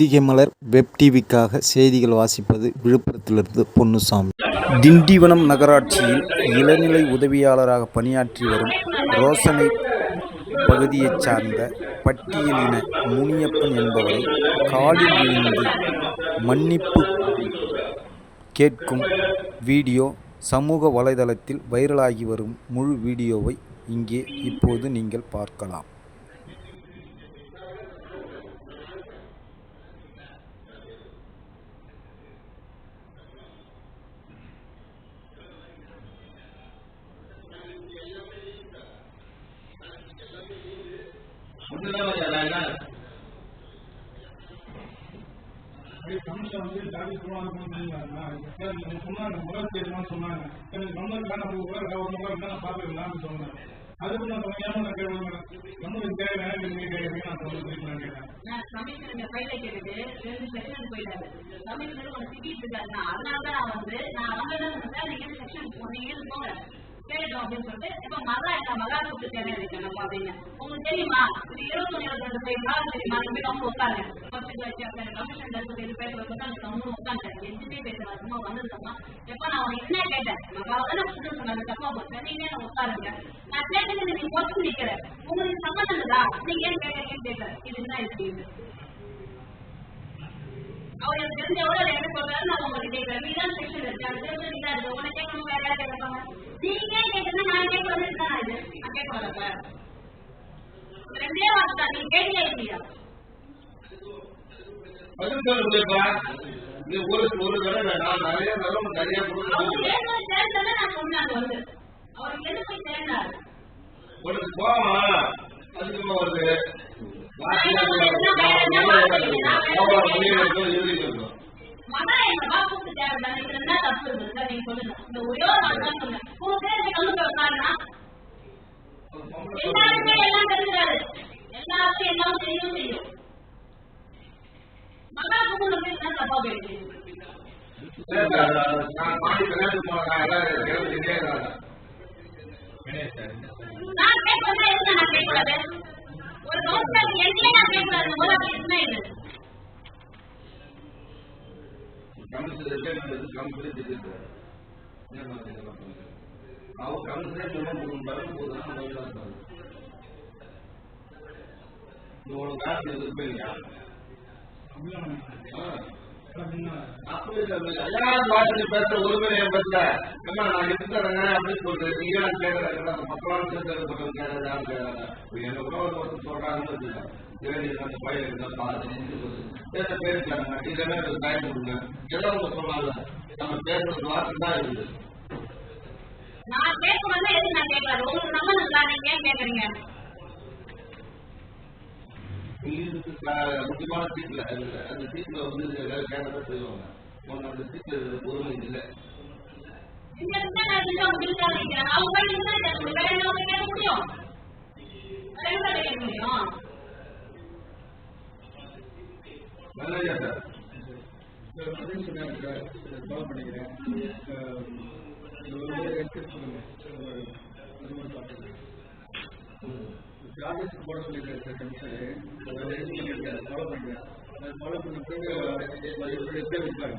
அதிகமலர் மலர் web டிவிக்காக செய்திகள் வாசிப்பது விழுப்புரத்திலிருந்து பொன்னுசாமி. திண்டிவனம் நகராட்சியில் இளநிலை உதவியாளராக பணியாற்றி வரும் ரோசனை பகுதியைச் சார்ந்த பட்டியலின முனியப்பன் என்பவரை காலில் விழுந்து மன்னிப்பு கேட்கும் வீடியோ சமூக வலைதளத்தில் வைரலாகி வரும் முழு வீடியோவை இங்கே இப்போது நீங்கள் பார்க்கலாம். கமிஷன் வந்து டாடி போனாங்க சார் நீங்க சொன்னாங்க முதல் தேர்வுலாம் சொன்னாங்க எனக்கு நம்பர் ஒரு நம்பர் நான் பார்த்துக்கலாம்னு சொன்னேன் அதுக்கு நான் தெரியாம நான் கேட்கணும் நம்பருக்கு தேவை நீங்க கேட்குறீங்க நான் சொல்ல நான் கேட்டேன் நான் இந்த கேட்டுட்டு ரெண்டு செக்ஷன் போயிட்டாரு. திட்டிட்டு இருக்காரு நான் அதனால தான் நான் வந்து நான் வந்ததான் சொன்னேன் நீங்க செக்ஷன் போனீங்க போங்க கேட்டோம் அப்படின்னு சொல்லிட்டு இப்ப மகா என்ன மகா கூப்பிட்டு தேவை இருக்கு நம்ம அப்படின்னு. உங்களுக்கு தெரியுமா? இது இருபத்தி இருபத்தி பேர் மகா தெரியுமா நீங்க உட்காருங்க. ஃபர்ஸ்ட் வச்சு கமிஷன் டெஸ்ட் இது பேச வச்சு அந்த கம்மு எதுவுமே எப்ப நான் உனக்கு என்ன கேட்டேன்? மகாவை தானே கூப்பிட்டு சொன்னாங்க தப்பா போச்சு நீங்க என்ன உட்காருங்க? நான் கேட்டது நீங்க பொறுத்து நிக்கிறேன். உங்களுக்கு சம்மந்தம் இல்லதா நீங்க ஏன் கேட்கறீங்கன்னு கேட்கறேன். இது இருக்கு அவர் எனக்கு தெரிஞ்ச எவ்வளவு என்ன சொல்றாரு நான் உங்களுக்கு கேட்கறேன் நீ தான் செக்ஷன் இருக்கு அது தெரிஞ்சு நீ தான் இருக்கு. உனக்கு கேட்கணும் வேற யாரும் கேட்கறாங்க நீங்க கேட்கறது நான் கேட்க வந்துருக்கேன் இது. நான் கேட்க வரப்ப ரெண்டே வார்த்தை தான். நீங்க கேட்கல இல்லையா? பதில் நீ ஒரு ஒரு தடவை நான் நிறைய தடவை நிறைய அவர் கொடுத்து ஏற்கனவே சேர்ந்ததை நான் சொன்னேன் அது வந்து. அவர் எது போய் சேர்ந்தாரு? உனக்கு கோவம்? அதிகமா வருது? எல்லாருமே எல்லாம் தெரிஞ்சாரு எல்லாருக்கும் எல்லாம் தெரியும் மகா என்ன தப்பா நான் பாடி நான் கேட்கக்கூடாது ஒரு கவுன்சிலர் என்னையே நான் கேட்கக்கூடாது போது அப்படி இது? கமிஷன் கமிஷன் அவர் கமிஷன் போதும் பார்த்துட்டு பேசுற உரிமை என் பேசல நான் இருக்கிறேன் அப்படின்னு சொல்றேன் நீங்க நான் கேட்கறேன் சேர்ந்து சொல்றாங்கன்னு அந்த பையன் இருந்தா பார்த்து பேச பேருக்காங்க இதெல்லாம் எனக்கு டைம் கொடுங்க எல்லாம் அவங்க சொன்னாங்க நம்ம பேசுறது வார்த்தை தான் இருக்குது நான் கேட்கறதா நான் கேட்கக்கூடாது உங்களுக்கு நம்ம நல்லா நீங்க ஏன் கேட்கறீங்க. முக்கியமான சீட்ல அதுல அந்த சீட்ல வந்து எல்லாரும் கேட்டதான் செய்வாங்க உனக்கு அந்த சீட்ல பொறுமை இல்லை. இந்த இடத்துல நான் செஞ்சு அவங்க பிடிச்சாங்க நினைக்கிறேன் அவங்க போய் நின்று கேட்க முடியும். வேற என்ன அவங்க கேட்க முடியும். வேற என்ன கேட்க முடியும்? நல்ல சார் பண்ணிக்கிறேன். எடுத்து சொல்லுங்க ஜாபஸ் போட சொல்லியிருக்காரு சார் கமிஷன் அதை ரெடி பண்ணியிருக்காரு ஃபாலோ பண்ணுறேன் அதை ஃபாலோ பண்ண பிறகு எப்படி எப்படி இருப்பாங்க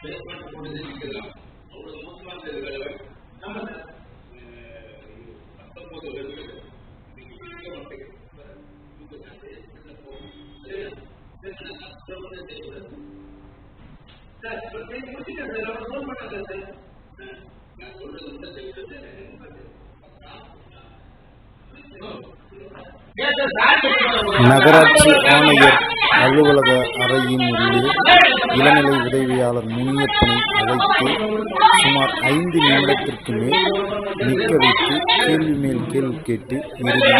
நீ போயிட்டு என்ன வேற எங்கேயும் நீ போய் ஏன் என்கிட்ட பொறுத்து நிக்காத ஏன் அவன் பேசுறது பதில் நான் ஏன் பொறுத்து ஏன் நிக்காத இது ரெண்டு பேரும் இந்த சண்டையில வந்து இது மட்டும் இல்ல ரெண்டு பேரும் நீங்க எனக்கு பக்கத்துல நீங்க வந்துருங்க பேஸ்மெண்ட் போட்டு நிற்கலாம் அவ்வளோ மோசமாக இருக்கிற ஆமாம் சார் பத்தொன்பது வருஷம் சார் இப்போ பேசி முடிச்சுட்டேன் சார் அவர் ஃபோன் பண்ணாங்க சார் நான் சொல்றது உண்மை தெரியுது நகராட்சி ஆணையர் அலுவலக அறையின் உள்ளே இளநிலை உதவியாளர் முனியப்பனை அழைத்து சுமார் ஐந்து நிமிடத்திற்கு மேல் நிற்க வைத்து கேள்வி மேல் கேள்வி கேட்டு இறுதி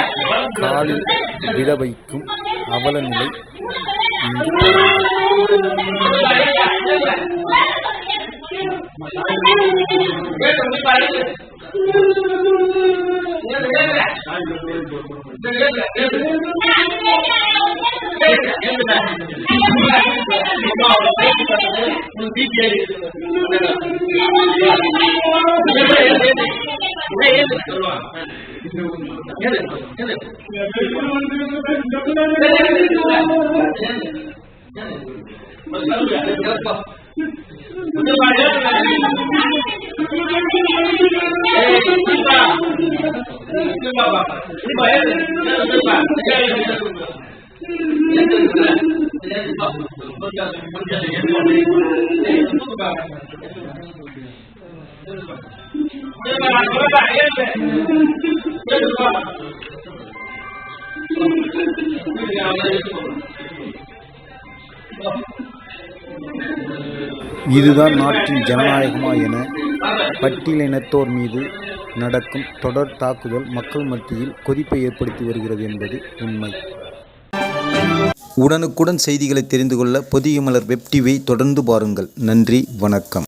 காலில் விட வைக்கும் அவல நிலை இங்கு பாருங்கள். இதுதான் நாட்டின் ஜனநாயகமா என பட்டியலினத்தோர் மீது நடக்கும் தொடர் தாக்குதல் மக்கள் மத்தியில் கொதிப்பை ஏற்படுத்தி வருகிறது என்பது உண்மை. உடனுக்குடன் செய்திகளை தெரிந்து கொள்ள பொதிய மலர் வெப் டிவியை தொடர்ந்து பாருங்கள். நன்றி வணக்கம்.